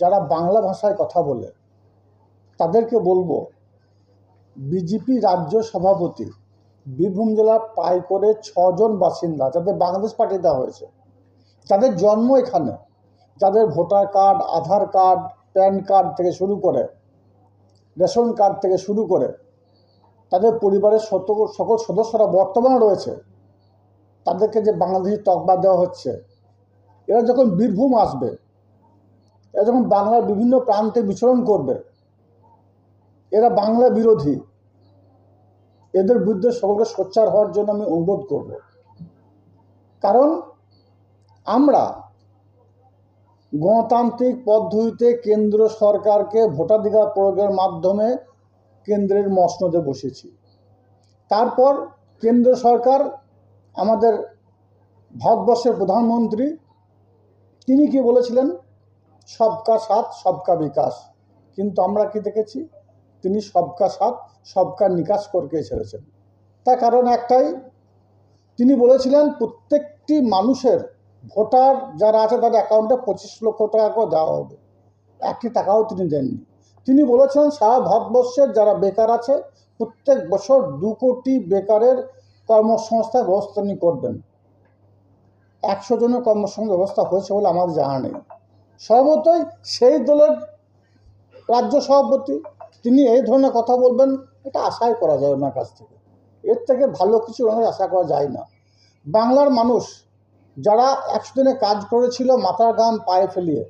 যারা বাংলা ভাষায় কথা বলে, তাদেরকে বলব, বিজেপি রাজ্য সভাপতি বীরভূম জেলার পাইকরে ছজন বাসিন্দা, যাদের বাংলাদেশ পার্টি দেওয়া হয়েছে, যাদের জন্ম এখানে, যাদের voter card, Aadhaar card, PAN card থেকে শুরু করে, রেশন কার্ড থেকে শুরু করে, তাদের পরিবারের সকল সকল সদস্যরা বর্তমানে রয়েছে, তাদেরকে যে বাংলাদেশি তকবা দেওয়া হচ্ছে, এরা যখন বীরভূম আসবে এরা যখন বাংলার বিভিন্ন প্রান্তে বিচরণ করবে। এরা বাংলা বিরোধী। এদের বিরুদ্ধে সকলকে সোচ্চার হওয়ার জন্য আমি অনুরোধ করব। কারণ আমরা গণতান্ত্রিক পদ্ধতিতে কেন্দ্র সরকারকে ভোটাধিকার প্রয়োগের মাধ্যমে কেন্দ্রের মসনদে বসেছি। তারপর কেন্দ্র সরকার, আমাদের ভারতবর্ষের প্রধানমন্ত্রী, তিনি কি বলেছিলেন? সবকা সাথ, সবকা বিকাশ। কিন্তু আমরা কি দেখেছি? তিনি সবকা সাথ, সবকা নিকাশ করকে ছেড়েছেন। তার কারণ একটাই, তিনি বলেছিলেন প্রত্যেকটি মানুষের ভোটার যারা আছে তাদের অ্যাকাউন্টে পঁচিশ লক্ষ টাকা করে দেওয়া হবে। একটি টাকাও তিনি দেননি। তিনি বলেছেন সারা ভারতবর্ষের যারা বেকার আছে, প্রত্যেক বছর দু কোটি বেকারের কর্মসংস্থান ব্যবস্থা তিনি করবেন। একশো জনের কর্মসংস্থান ব্যবস্থা হয়েছে বলে আমাদের জানা নেই। সর্বতই সেই দলের রাজ্য সভাপতি, তিনি এই ধরনের কথা বলবেন, এটা আশাই করা যায় ওনার কাছ থেকে। এর থেকে ভালো কিছু ওনার আশা করা যায় না। বাংলার মানুষ যারা একশো দিনে কাজ করেছিল মাথার গাম পায়ে ফেলিয়ে,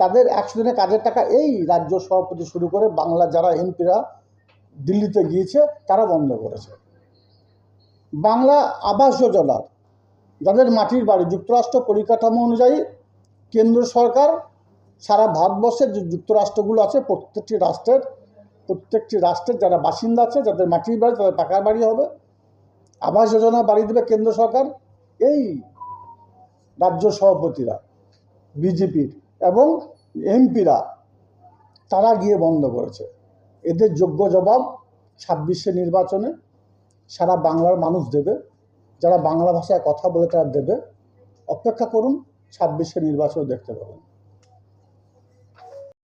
তাদের একশো দিনে কাজের টাকা এই রাজ্য সভাপতি শুরু করে বাংলা যারা এমপিরা দিল্লিতে গিয়েছে, তারা বন্ধ করেছে। বাংলা আবাস যোজনার, যাদের মাটির বাড়ি, যুক্তরাষ্ট্র পরিকাঠামো অনুযায়ী কেন্দ্র সরকার, সারা ভারতবর্ষের যে যুক্তরাষ্ট্রগুলো আছে, প্রত্যেকটি রাষ্ট্রের প্রত্যেকটি রাষ্ট্রের যারা বাসিন্দা আছে, যাদের মাটির বাড়ি, তাদের পাকার বাড়ি হবে। আবাস যোজনা বাড়ি দেবে কেন্দ্র সরকার, এই রাজ্য সভাপতিরা, বিজেপির এবং এমপিরা, তারা গিয়ে বন্ধ করেছে। এদের যোগ্য জবাব ছাব্বিশে নির্বাচনে সারা বাংলার মানুষ দেবে। যারা বাংলা ভাষায় কথা বলে তারা দেবে। অপেক্ষা করুন ছাব্বিশে নির্বাচন দেখতে পাবেন।